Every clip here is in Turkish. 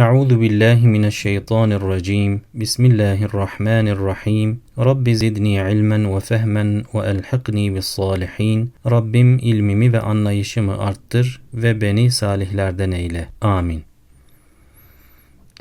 أعوذ بالله من الشيطان الرجيم بسم الله الرحمن الرحيم رب زدني علما وفهما وألحقني بالصالحين Rabbim ilmimi ve anlayışımı arttır ve beni salihlerden eyle. Amin.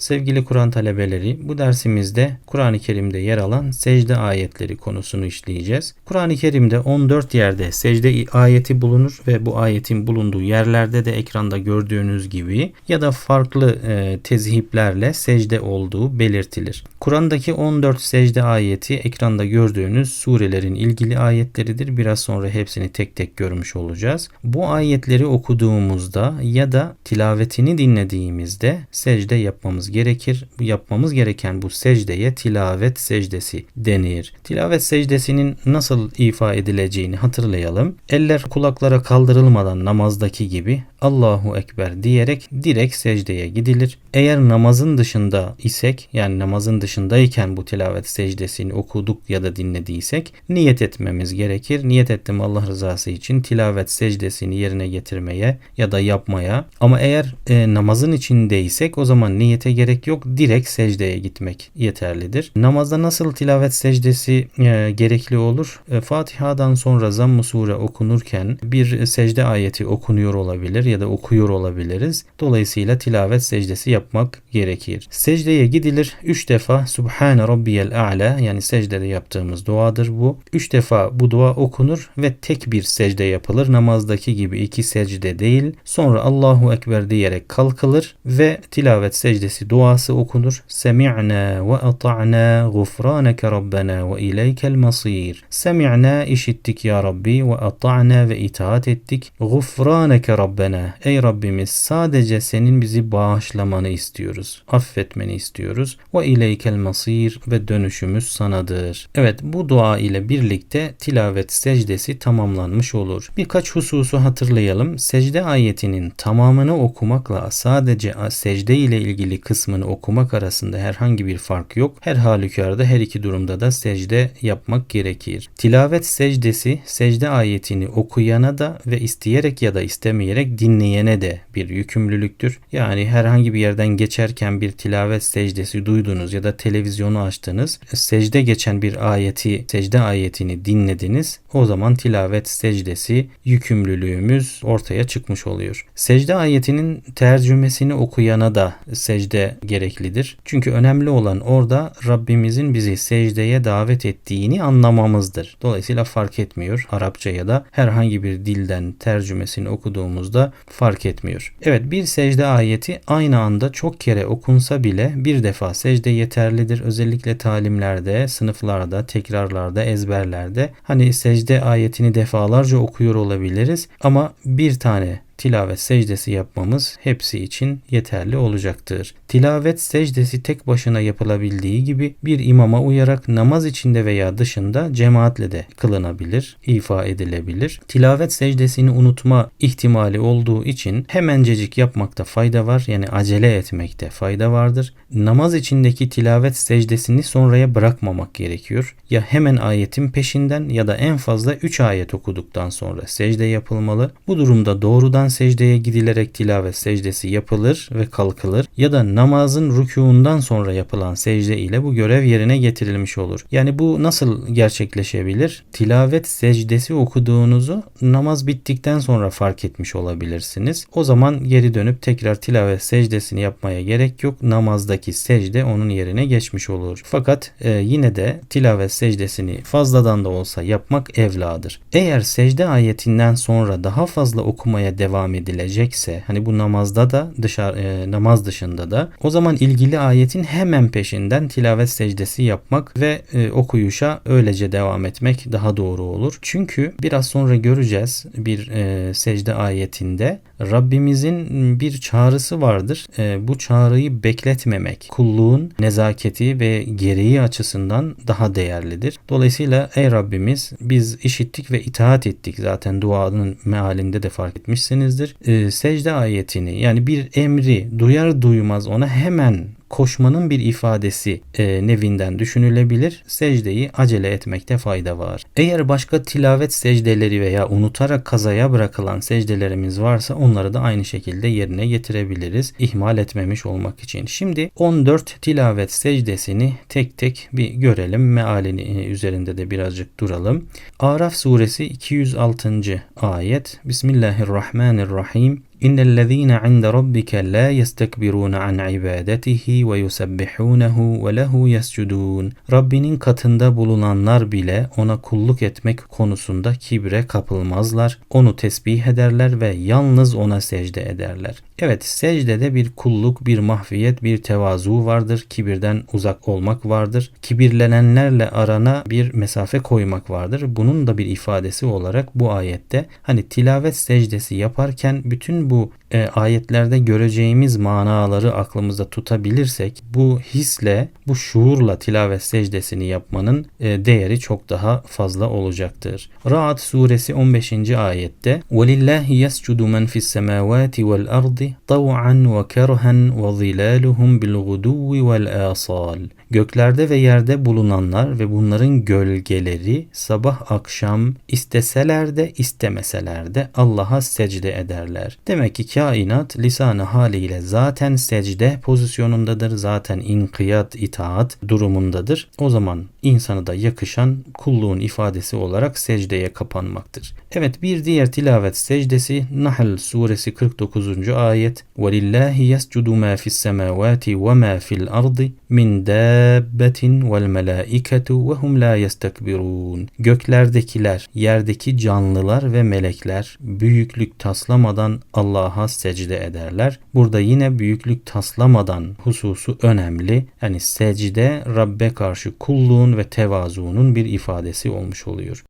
Sevgili Kur'an talebeleri, bu dersimizde Kur'an-ı Kerim'de yer alan secde ayetleri konusunu işleyeceğiz. Kur'an-ı Kerim'de 14 yerde secde ayeti bulunur ve bu ayetin bulunduğu yerlerde de ekranda gördüğünüz gibi ya da farklı e, tezhiplerle secde olduğu belirtilir. Kur'an'daki 14 secde ayeti ekranda gördüğünüz surelerin ilgili ayetleridir. Biraz sonra hepsini tek tek görmüş olacağız. Bu ayetleri okuduğumuzda ya da tilavetini dinlediğimizde secde yapmamız gerekir. Yapmamız gereken bu secdeye tilavet secdesi denir. Tilavet secdesinin nasıl ifa edileceğini hatırlayalım. Eller kulaklara kaldırılmadan namazdaki gibi Allahu Ekber diyerek direkt secdeye gidilir. Eğer namazın dışında isek yani namazın dışındayken bu tilavet secdesini okuduk ya da dinlediysek niyet etmemiz gerekir. Niyet ettim Allah rızası için tilavet secdesini yerine getirmeye ya da yapmaya. Ama eğer e, namazın içindeysek o zaman niyete gerek yok. Direkt secdeye gitmek yeterlidir. Namazda nasıl tilavet secdesi e, gerekli olur? E, Fatiha'dan sonra zamm-ı sure okunurken bir secde ayeti okunuyor olabilir ya da okuyor olabiliriz. Dolayısıyla tilavet secdesi yapmak gerekir. Secdeye gidilir. Üç defa Subhane Rabbiyel A'la yani secdede yaptığımız duadır bu. Üç defa bu dua okunur ve tek bir secde yapılır. Namazdaki gibi iki secde değil. Sonra Allahu Ekber diyerek kalkılır ve tilavet secdesi duası okunur. Semi'na ve ata'na gufraneke Rabbena ve ileykel masir. Semi'na işittik ya Rabbi ve ata'na ve itaat ettik. Gufraneke Rabbena. Ey Rabbimiz sadece senin bizi bağışlamanı istiyoruz. Affetmeni istiyoruz. Ve ileykel masir ve dönüşümüz sanadır. Evet bu dua ile birlikte tilavet secdesi tamamlanmış olur. Birkaç hususu hatırlayalım. Secde ayetinin tamamını okumakla sadece secde ile ilgili kısmını okumak arasında herhangi bir fark yok. Her halükarda her iki durumda da secde yapmak gerekir. Tilavet secdesi secde ayetini okuyana da ve isteyerek ya da istemeyerek dinleyene de bir yükümlülüktür. Yani herhangi bir yerden geçerken bir tilavet secdesi duydunuz ya da televizyonu açtınız. Secde geçen bir ayeti, secde ayetini dinlediniz. O zaman tilavet secdesi yükümlülüğümüz ortaya çıkmış oluyor. Secde ayetinin tercümesini okuyana da secde gereklidir. Çünkü önemli olan orada Rabbimizin bizi secdeye davet ettiğini anlamamızdır. Dolayısıyla fark etmiyor Arapça ya da herhangi bir dilden tercümesini okuduğumuzda fark etmiyor. Evet bir secde ayeti aynı anda çok kere okunsa bile bir defa secde yeterlidir. Özellikle talimlerde, sınıflarda, tekrarlarda, ezberlerde hani secde ayetini defalarca okuyor olabiliriz ama bir tane tilavet secdesi yapmamız hepsi için yeterli olacaktır. Tilavet secdesi tek başına yapılabildiği gibi bir imama uyarak namaz içinde veya dışında cemaatle de kılınabilir, ifa edilebilir. Tilavet secdesini unutma ihtimali olduğu için hemencecik yapmakta fayda var. Yani acele etmekte fayda vardır. Namaz içindeki tilavet secdesini sonraya bırakmamak gerekiyor. Ya hemen ayetin peşinden ya da en fazla 3 ayet okuduktan sonra secde yapılmalı. Bu durumda doğrudan secdeye gidilerek tilavet secdesi yapılır ve kalkılır ya da namazın rükuundan sonra yapılan secde ile bu görev yerine getirilmiş olur. Yani bu nasıl gerçekleşebilir? Tilavet secdesi okuduğunuzu namaz bittikten sonra fark etmiş olabilirsiniz. O zaman geri dönüp tekrar tilavet secdesini yapmaya gerek yok. Namazdaki secde onun yerine geçmiş olur. Fakat e, yine de tilavet secdesini fazladan da olsa yapmak evladır. Eğer secde ayetinden sonra daha fazla okumaya devam edilecekse hani bu namazda da dışarı e, namaz dışında da o zaman ilgili ayetin hemen peşinden tilavet secdesi yapmak ve e, okuyuşa öylece devam etmek daha doğru olur. Çünkü biraz sonra göreceğiz bir e, secde ayetinde Rabbimizin bir çağrısı vardır. E, bu çağrıyı bekletmemek kulluğun nezaketi ve gereği açısından daha değerlidir. Dolayısıyla ey Rabbimiz biz işittik ve itaat ettik. Zaten duanın mealinde de fark etmişsinizdir. E, secde ayetini yani bir emri duyar duymaz ona hemen koşmanın bir ifadesi e, nevinden düşünülebilir. Secdeyi acele etmekte fayda var. Eğer başka tilavet secdeleri veya unutarak kazaya bırakılan secdelerimiz varsa onları da aynı şekilde yerine getirebiliriz. İhmal etmemiş olmak için. Şimdi 14 tilavet secdesini tek tek bir görelim. Mealini e, üzerinde de birazcık duralım. Araf suresi 206. ayet. Bismillahirrahmanirrahim. İnnellezîne inde rabbike la yestekbirûne an ibadetihi ve yusebbihunehu ve lehu yescudûn. Rabbinin katında bulunanlar bile ona kulluk etmek konusunda kibre kapılmazlar. Onu tesbih ederler ve yalnız ona secde ederler. Evet secdede bir kulluk, bir mahviyet, bir tevazu vardır. Kibirden uzak olmak vardır. Kibirlenenlerle arana bir mesafe koymak vardır. Bunun da bir ifadesi olarak bu ayette hani tilavet secdesi yaparken bütün bu e, ayetlerde göreceğimiz manaları aklımızda tutabilirsek bu hisle, bu şuurla tilavet secdesini yapmanın e, değeri çok daha fazla olacaktır. Ra'd suresi 15. ayette وَلِلَّهِ يَسْجُدُ مَنْ فِي السَّمَاوَاتِ وَالْأَرْضِ طَوْعًا وَكَرْهًا وَظِلَالُهُمْ بِالْغُدُوِّ وَالْآصَالِ Göklerde ve yerde bulunanlar ve bunların gölgeleri sabah akşam isteseler de istemeseler de Allah'a secde ederler. Demek ki kainat lisanı haliyle zaten secde pozisyonundadır. Zaten inkiyat, itaat durumundadır. O zaman insanı da yakışan kulluğun ifadesi olarak secdeye kapanmaktır. Evet bir diğer tilavet secdesi Nahl suresi 49. ayet وَلِلَّهِ يَسْجُدُ مَا فِي السَّمَاوَاتِ وَمَا فِي الْأَرْضِ مِنْ دَابَّةٍ وَالْمَلَائِكَةُ وَهُمْ لَا يَسْتَكْبِرُونَ Göklerdekiler, yerdeki canlılar ve melekler büyüklük taslamadan Allah'a secde ederler. Burada yine büyüklük taslamadan hususu önemli. Yani secde Rabbe karşı kulluğun ve tevazuunun bir ifadesi olmuş oluyor.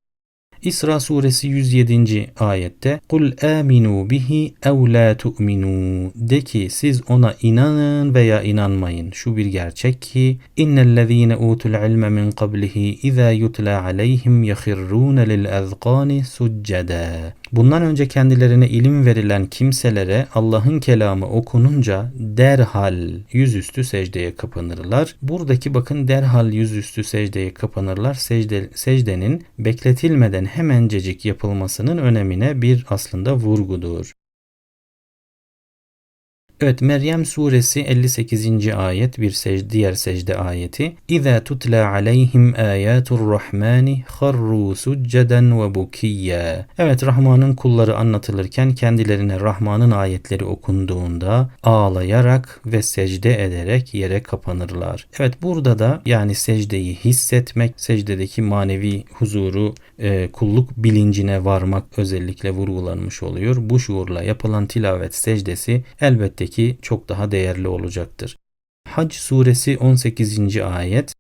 İsra suresi 107. ayette Kul aminu bihi ev la tu'minu de ki siz ona inanın veya inanmayın. Şu bir gerçek ki innellezine utul ilme min qablihi iza yutla aleyhim yahirrun lil azqani succeda. Bundan önce kendilerine ilim verilen kimselere Allah'ın kelamı okununca derhal yüzüstü secdeye kapanırlar. Buradaki bakın derhal yüzüstü secdeye kapanırlar. Secde, secdenin bekletilmeden hemencecik yapılmasının önemine bir aslında vurgudur. Evet Meryem suresi 58. ayet bir secde, diğer secde ayeti. İza tutla aleyhim ayatur rahmani harru succeden ve bukiyya. Evet Rahman'ın kulları anlatılırken kendilerine Rahman'ın ayetleri okunduğunda ağlayarak ve secde ederek yere kapanırlar. Evet burada da yani secdeyi hissetmek, secdedeki manevi huzuru, e, kulluk bilincine varmak özellikle vurgulanmış oluyor. Bu şuurla yapılan tilavet secdesi elbette ki çok daha değerli olacaktır. Hac suresi 18. ayet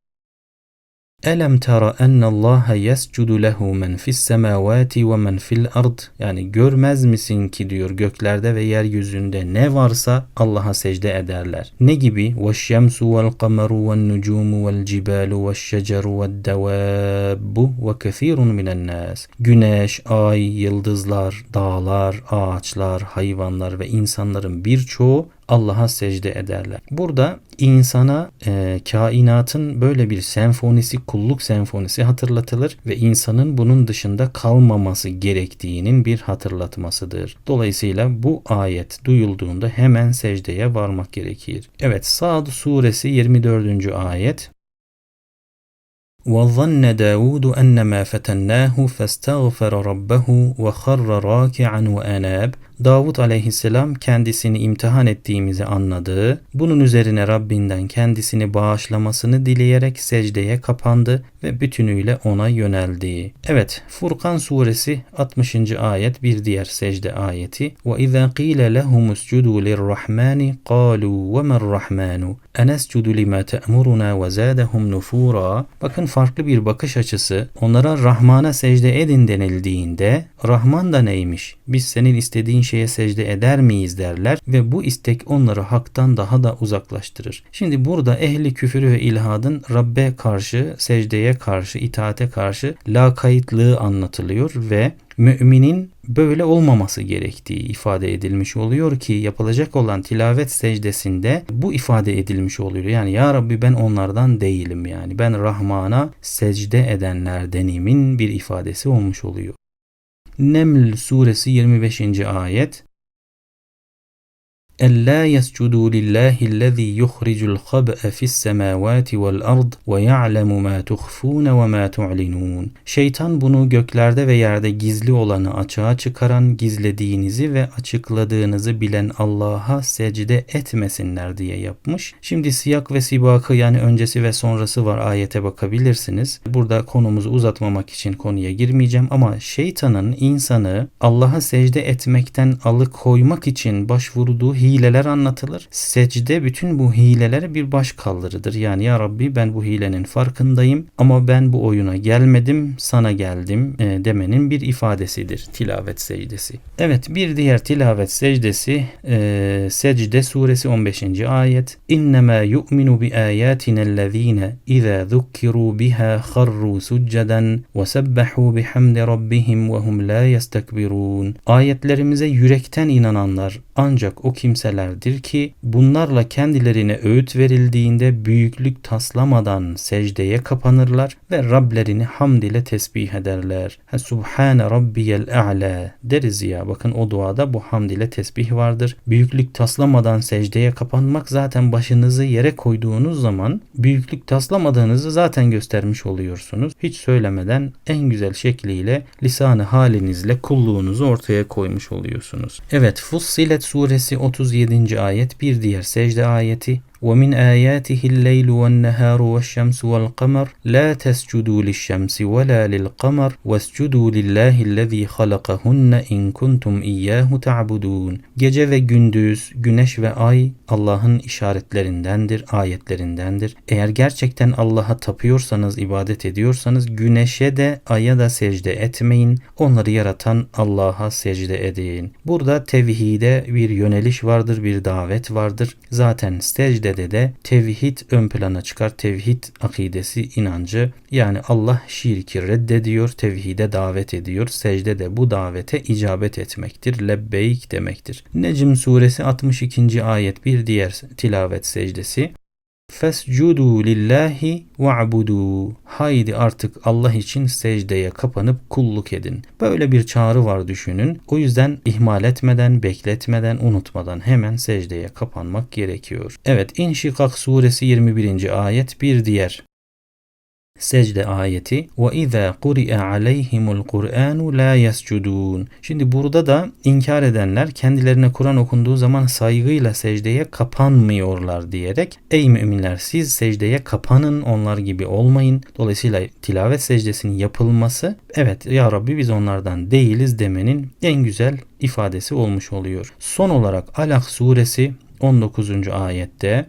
Elem tara ennallaha yescudu lehu men fis semavati ve men fil ard. Yani görmez misin ki diyor göklerde ve yeryüzünde ne varsa Allah'a secde ederler. Ne gibi? Ve şemsu vel kameru ve nucumu vel cibalu ve şeceru ve devabbu ve kethirun minen nas. Güneş, ay, yıldızlar, dağlar, ağaçlar, hayvanlar ve insanların birçoğu Allah'a secde ederler. Burada insana e, kainatın böyle bir senfonisi, kulluk senfonisi hatırlatılır ve insanın bunun dışında kalmaması gerektiğinin bir hatırlatmasıdır. Dolayısıyla bu ayet duyulduğunda hemen secdeye varmak gerekir. Evet Sad suresi 24. ayet وظن داود أن ما فتناه فاستغفر ربه وخر راكعا وأناب Davut aleyhisselam kendisini imtihan ettiğimizi anladı. Bunun üzerine Rabbinden kendisini bağışlamasını dileyerek secdeye kapandı ve bütünüyle ona yöneldi. Evet Furkan suresi 60. ayet bir diğer secde ayeti. Qîle lehum uscudu lirrahmani qâlû ve merrahmanu enescudu lima te'muruna ve zâdehum nufura. Bakın farklı bir bakış açısı. Onlara Rahman'a secde edin denildiğinde Rahman da neymiş? Biz senin istediğin şeye secde eder miyiz derler ve bu istek onları haktan daha da uzaklaştırır. Şimdi burada ehli küfürü ve ilhadın Rabbe karşı, secdeye karşı, itaate karşı lakaytlığı anlatılıyor ve müminin böyle olmaması gerektiği ifade edilmiş oluyor ki yapılacak olan tilavet secdesinde bu ifade edilmiş oluyor. Yani ya Rabbi ben onlardan değilim yani ben Rahman'a secde edenlerdenimin bir ifadesi olmuş oluyor. Neml suresi 25. ayet ألا يسجدوا لله الذي يخرج الخبأ في السماوات والأرض ويعلم ما تخفون وما تعلنون. Şeytan bunu göklerde ve yerde gizli olanı açığa çıkaran, gizlediğinizi ve açıkladığınızı bilen Allah'a secde etmesinler diye yapmış. Şimdi siyak ve sibakı yani öncesi ve sonrası var ayete bakabilirsiniz. Burada konumuzu uzatmamak için konuya girmeyeceğim ama şeytanın insanı Allah'a secde etmekten alıkoymak için başvurduğu hileler anlatılır. Secde bütün bu hilelere bir baş kaldırıdır. Yani ya Rabbi ben bu hilenin farkındayım ama ben bu oyuna gelmedim sana geldim e, demenin bir ifadesidir tilavet secdesi. Evet bir diğer tilavet secdesi e, Secde suresi 15. ayet İnnemâ yu'minu bi âyâtinellezîne izâ zukkiru biha harru succeden ve sebbehu bihamdi rabbihim ve hum la yestekbirun. Ayetlerimize yürekten inananlar ancak o kimse kimselerdir ki bunlarla kendilerine öğüt verildiğinde büyüklük taslamadan secdeye kapanırlar ve Rablerini hamd ile tesbih ederler. Ha, Subhane Rabbiyel A'la deriz ya bakın o duada bu hamd ile tesbih vardır. Büyüklük taslamadan secdeye kapanmak zaten başınızı yere koyduğunuz zaman büyüklük taslamadığınızı zaten göstermiş oluyorsunuz. Hiç söylemeden en güzel şekliyle lisanı halinizle kulluğunuzu ortaya koymuş oluyorsunuz. Evet Fussilet suresi 30 37. ayet bir diğer secde ayeti ومن آياته الليل والنهار والشمس والقمر لا تسجدوا للشمس ولا للقمر واسجدوا لله الذي خلقهن in kuntum iyyahu ta'budun. Gece ve gündüz, güneş ve ay Allah'ın işaretlerindendir, ayetlerindendir. Eğer gerçekten Allah'a tapıyorsanız, ibadet ediyorsanız güneşe de aya da secde etmeyin. Onları yaratan Allah'a secde edin. Burada tevhide bir yöneliş vardır, bir davet vardır. Zaten secde secdede de tevhid ön plana çıkar. Tevhid akidesi, inancı yani Allah şirki reddediyor, tevhide davet ediyor. Secde de bu davete icabet etmektir. Lebbeyk demektir. Necm suresi 62. ayet bir diğer tilavet secdesi. Fescudu lillahi va'budu. Haydi artık Allah için secdeye kapanıp kulluk edin. Böyle bir çağrı var düşünün. O yüzden ihmal etmeden, bekletmeden, unutmadan hemen secdeye kapanmak gerekiyor. Evet İnşikak suresi 21. ayet bir diğer secde ayeti ve izâ quri'e aleyhimul Kur'anu la yescudun. Şimdi burada da inkar edenler kendilerine Kur'an okunduğu zaman saygıyla secdeye kapanmıyorlar diyerek ey müminler siz secdeye kapanın onlar gibi olmayın. Dolayısıyla tilavet secdesinin yapılması evet ya Rabbi biz onlardan değiliz demenin en güzel ifadesi olmuş oluyor. Son olarak Alak suresi 19. ayette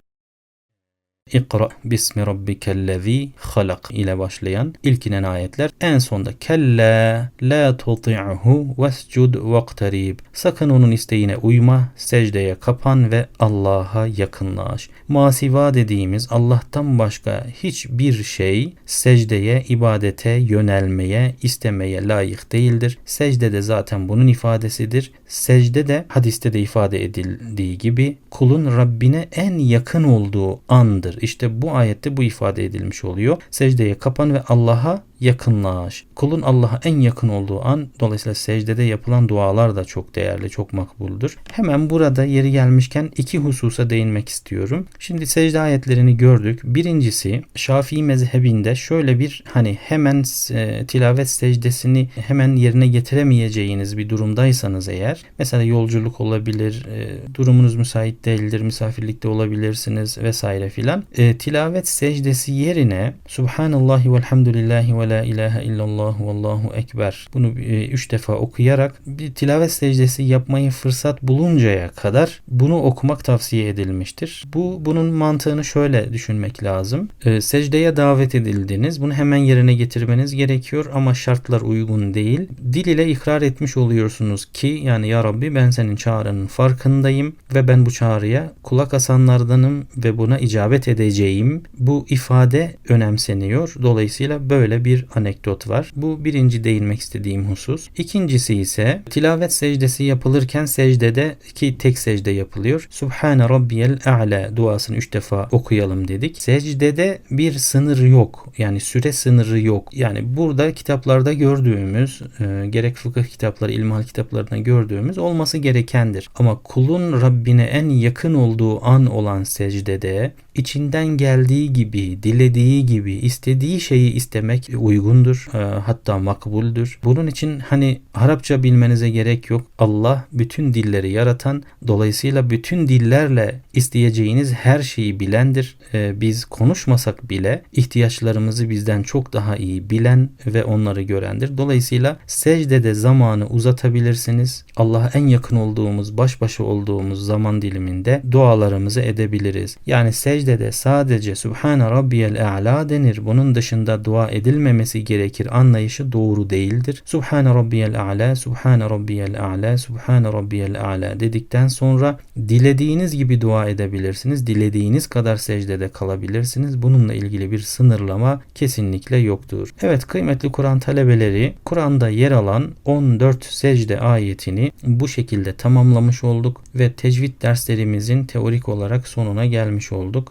İkra bismi rabbikellezi halak ile başlayan ilk inen ayetler. En sonda kella la tuti'hu vescud vaktarib sakın onun isteğine uyma secdeye kapan ve Allah'a yakınlaş. Masiva dediğimiz Allah'tan başka hiçbir şey secdeye ibadete yönelmeye istemeye layık değildir. Secde de zaten bunun ifadesidir. Secde de hadiste de ifade edildiği gibi kulun Rabbine en yakın olduğu andır işte bu ayette bu ifade edilmiş oluyor. Secdeye kapan ve Allah'a yakınlaş. Kulun Allah'a en yakın olduğu an dolayısıyla secdede yapılan dualar da çok değerli, çok makbuldür. Hemen burada yeri gelmişken iki hususa değinmek istiyorum. Şimdi secde ayetlerini gördük. Birincisi Şafii mezhebinde şöyle bir hani hemen e, tilavet secdesini hemen yerine getiremeyeceğiniz bir durumdaysanız eğer mesela yolculuk olabilir, e, durumunuz müsait değildir, misafirlikte olabilirsiniz vesaire filan. E, tilavet secdesi yerine Subhanallahi velhamdülillahi ve la ilahe illallah vallahu ekber. Bunu e, üç defa okuyarak bir tilavet secdesi yapmayı fırsat buluncaya kadar bunu okumak tavsiye edilmiştir. Bu bunun mantığını şöyle düşünmek lazım. E, secdeye davet edildiniz. Bunu hemen yerine getirmeniz gerekiyor ama şartlar uygun değil. Dil ile ikrar etmiş oluyorsunuz ki yani ya Rabbi ben senin çağrının farkındayım ve ben bu çağrıya kulak asanlardanım ve buna icabet edeceğim. Bu ifade önemseniyor. Dolayısıyla böyle bir anekdot var. Bu birinci değinmek istediğim husus. İkincisi ise tilavet secdesi yapılırken secdede ki tek secde yapılıyor. Subhane Rabbiyel A'la duasını üç defa okuyalım dedik. Secdede bir sınır yok. Yani süre sınırı yok. Yani burada kitaplarda gördüğümüz e, gerek fıkıh kitapları, ilmihal kitaplarında gördüğümüz olması gerekendir. Ama kulun Rabbine en yakın olduğu an olan secdede içinden geldiği gibi, dilediği gibi, istediği şeyi istemek uygundur. E, hatta makbuldür. Bunun için hani Arapça bilmenize gerek yok. Allah bütün dilleri yaratan, dolayısıyla bütün dillerle isteyeceğiniz her şeyi bilendir. E, biz konuşmasak bile ihtiyaçlarımızı bizden çok daha iyi bilen ve onları görendir. Dolayısıyla secdede zamanı uzatabilirsiniz. Allah'a en yakın olduğumuz, baş başa olduğumuz zaman diliminde dualarımızı edebiliriz. Yani secdede sadece Subhane Rabbiyel A'la denir. Bunun dışında dua edilmemesi gerekir anlayışı doğru değildir. Subhane Rabbiyel A'la, Subhane Rabbiyel A'la, Subhane Rabbiyel A'la dedikten sonra dilediğiniz gibi dua edebilirsiniz. Dilediğiniz kadar secdede kalabilirsiniz. Bununla ilgili bir sınırlama kesinlikle yoktur. Evet kıymetli Kur'an talebeleri Kur'an'da yer alan 14 secde ayetini bu şekilde tamamlamış olduk ve tecvid derslerimizin teorik olarak sonuna gelmiş olduk.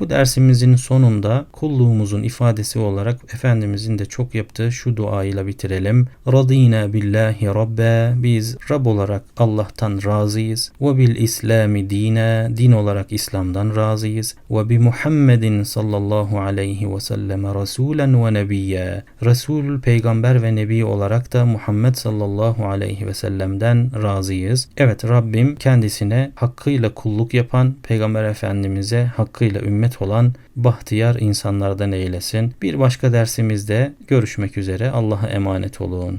Bu dersimizin sonunda kulluğumuzun ifadesi olarak Efendimizin de çok yaptığı şu duayla bitirelim. Radina billahi rabbe biz Rab olarak Allah'tan razıyız. Ve bil İslami dine din olarak İslam'dan razıyız. Ve bi Muhammedin sallallahu aleyhi ve selleme rasulen ve nebiyye. Resul, peygamber ve nebi olarak da Muhammed sallallahu aleyhi ve sellem'den razıyız. Evet Rabbim kendisine hakkıyla kulluk yapan peygamber efendimize hakkıyla ümmet olan bahtiyar insanlardan eylesin. Bir başka dersimizde görüşmek üzere. Allah'a emanet olun.